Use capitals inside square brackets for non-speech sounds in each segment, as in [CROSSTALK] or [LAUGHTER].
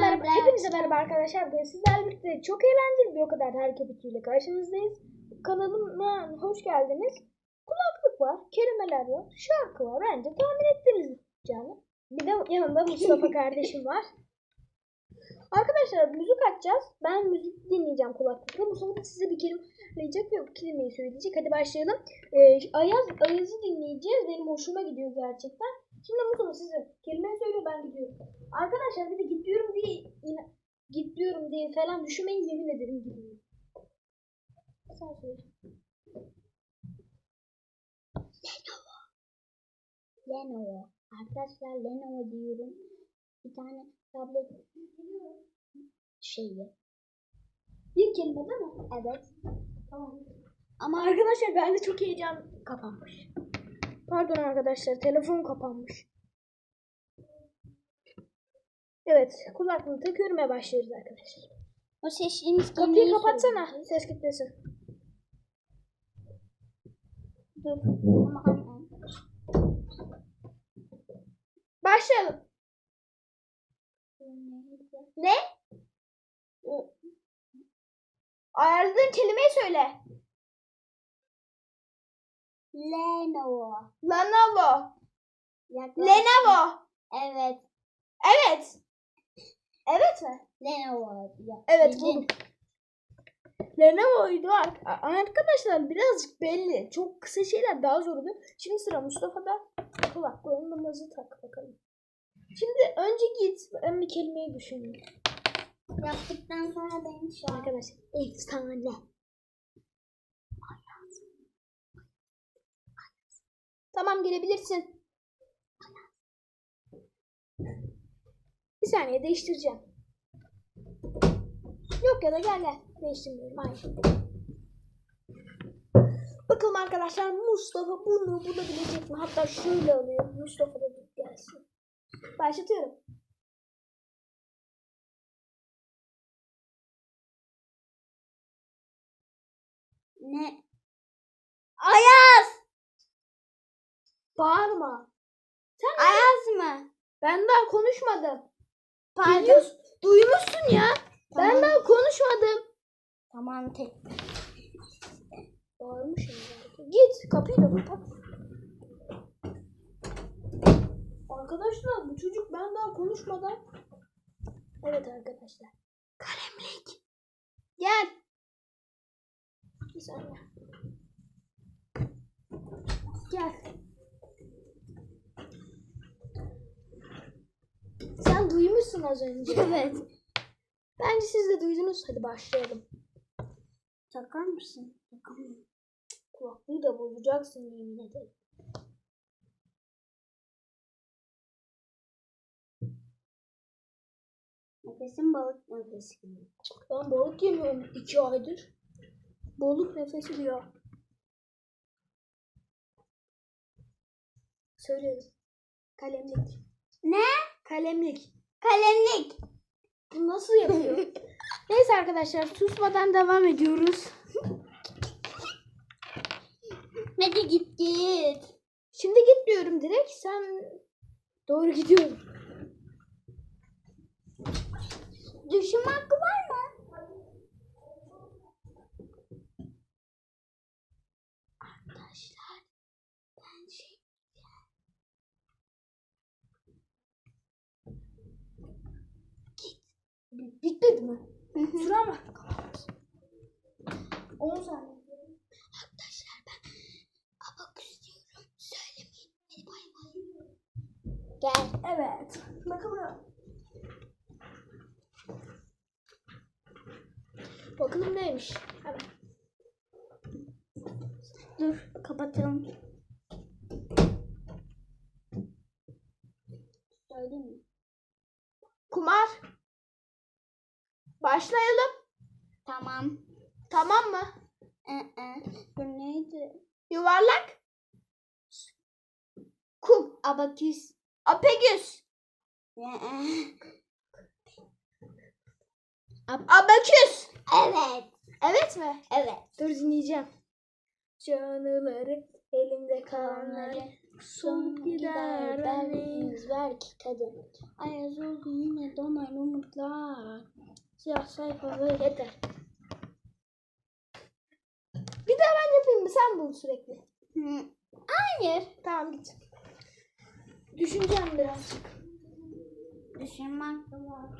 merhaba. Hepinize merhaba arkadaşlar. Bugün sizlerle birlikte çok eğlenceli bir o kadar harika videoyla karşınızdayız. Kanalıma hoş geldiniz. Kulaklık var, kelimeler var, şarkı var. Bence tahmin ettiniz canım. Bir de yanımda Mustafa kardeşim var. [LAUGHS] Arkadaşlar müzik açacağız. Ben müzik dinleyeceğim kulaklıkla. Mustafa da size bir kelime söyleyecek ve kelimeyi söyleyecek. Hadi başlayalım. Ee, Ayaz, Ayaz'ı dinleyeceğiz. Benim hoşuma gidiyor gerçekten. Şimdi Mustafa size kelimeyi söylüyor ben gidiyorum. Arkadaşlar bir de gidiyorum diye falan düşünmeyin yemin ederim gidiyorum. Sen söyle. Lenovo. Arkadaşlar Lenovo diyorum. Bir tane tablet şeyi. Bir kelime değil mi? Evet. Tamam. Ama Arkadaşlar bende çok heyecan kapanmış. Pardon arkadaşlar telefon kapanmış. Evet kulaklığı takıyorum ve başlıyoruz arkadaşlar. o seçtiğiniz Kapıyı kapatsana söyleyeceğiz. ses gitmesin. Dur. Başlayalım. Ne? Ayarladığın kelimeyi söyle. Lenovo. Lenovo. Lenovo. Evet. Evet. Evet mi? Lenovo. Evet bildin. buldum. Lenovo'ydu ar- arkadaşlar birazcık belli. Çok kısa şeyler daha zor oluyor. Şimdi sıra Mustafa'da. Kulaklığımızı tak bakalım. Şimdi önce git. Ben bir kelimeyi düşüneyim. Yaptıktan sonra benim şu. Arkadaşlar efsane. Tamam gelebilirsin. Bir saniye değiştireceğim. Yok ya da gel gel. Değiştirmiyorum. Hayır. Bakalım arkadaşlar Mustafa bunu bulabilecek mi? Hatta şöyle alıyor. Mustafa da gelsin. Başlatıyorum. Ne? Ayaz! Bağırma. Sen Ayaz mı? Ben daha konuşmadım. Pardon. Biliyorsun, duymuşsun ya. Ben Tamam. daha konuşmadım. Tamam tek. Zaten. Git kapıyı da kapat. Arkadaşlar bu çocuk ben daha konuşmadan. Evet arkadaşlar. Kalemlik. Gel. Bir saniye. Gel. Sen duymuşsun az önce. [LAUGHS] Evet. Bence siz de duydunuz. Hadi başlayalım. Takar mısın? Takamıyorum. Kulaklığı da bozacaksın yemin ederim. Nefesim balık nefesi gibi. Ben balık yemiyorum iki aydır. Balık nefesi diyor. Söylüyorum. Kalemlik. Ne? Kalemlik. Kalemlik. Bu nasıl yapıyor? [LAUGHS] Neyse arkadaşlar susmadan devam ediyoruz. Hadi git git. Şimdi git diyorum direkt. Sen doğru gidiyorum. Düşüm hakkı var mı? Arkadaşlar ben şey Git. Bitmedi mi? Süren var. 10 saniye. Arkadaşlar ben abaküs diyorum. Söylemeyin. Hadi bay bay. Gel. Evet. Bakalım. Bakalım neymiş. Hemen. Dur kapatalım. Söyleyeyim mi? Kumar. Başlayalım. Tamam. Mı? Ee, bu neydi? Yuvarlak. Kum. Abaküs. Apegüs. Ee, Abaküs. evet. Evet mi? Evet. Dur dinleyeceğim. Canıları elimde kalanları Solup gider benliğimiz ver ki kadın. Ayaz oldu yine donar umutlar. Siyah sayfaları Yeter. Bir daha ben yapayım mı? Sen bul sürekli. Hı. Hayır. Tamam git. Düşüneceğim birazcık. Düşünmek de var.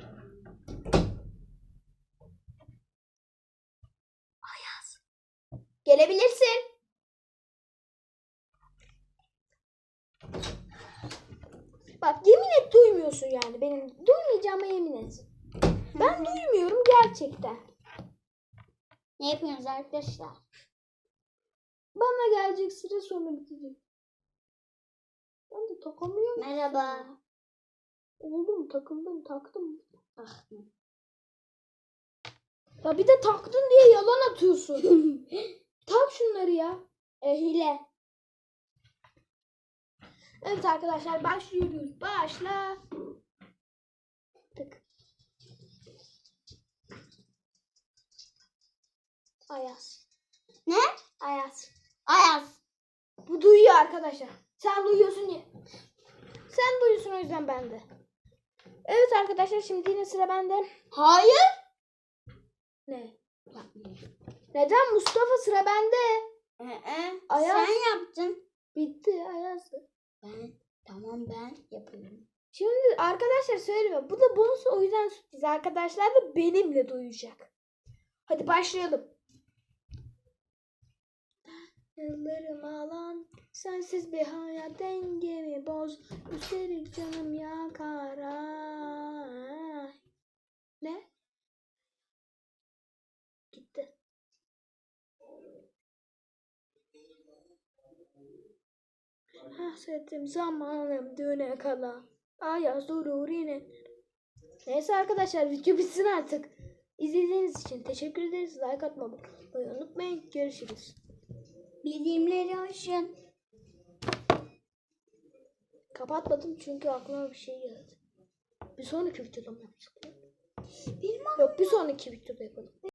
Gelebilirsin. Bak yemin et duymuyorsun yani. Benim duymayacağıma yemin et. Ben duymuyorum gerçekten. Ne yapıyorsunuz arkadaşlar? Bana gelecek sıra sonra bitecek. Ben de takamıyorum. Merhaba. Oğlum takıldım taktım. Ah. Ya bir de taktın diye yalan atıyorsun. [LAUGHS] Tak şunları ya. E, hile. Evet arkadaşlar başlıyoruz. Başla. Tık. Ayaz. Ne? Ayaz. Ayaz. Bu duyuyor arkadaşlar. Sen duyuyorsun ya. Sen duyuyorsun o yüzden ben de. Evet arkadaşlar şimdi yine sıra bende. Hayır. Ne? Neden Mustafa sıra bende? Ee, Ayaz. Sen yaptın. Bitti Ayaz. Ben. Tamam ben yapıyorum. Şimdi arkadaşlar söyleme. Bu da bonus o yüzden sürpriz. Arkadaşlar da benimle duyacak. Hadi başlayalım. Yıllarım alan sensiz bir hayat dengemi boz. Üstelik canım yakar. ay. Ne? Gitti. Hasretim zamanım düne kala. Ayaz durur yine. Neyse arkadaşlar video bitsin artık. İzlediğiniz için teşekkür ederiz. Like atmayı unutmayın. Görüşürüz. Bilimleri aşın. Kapatmadım çünkü aklıma bir şey geldi. Bir sonraki videoda mı yapacağız? Bilmem. Yok bir sonraki videoda yapalım.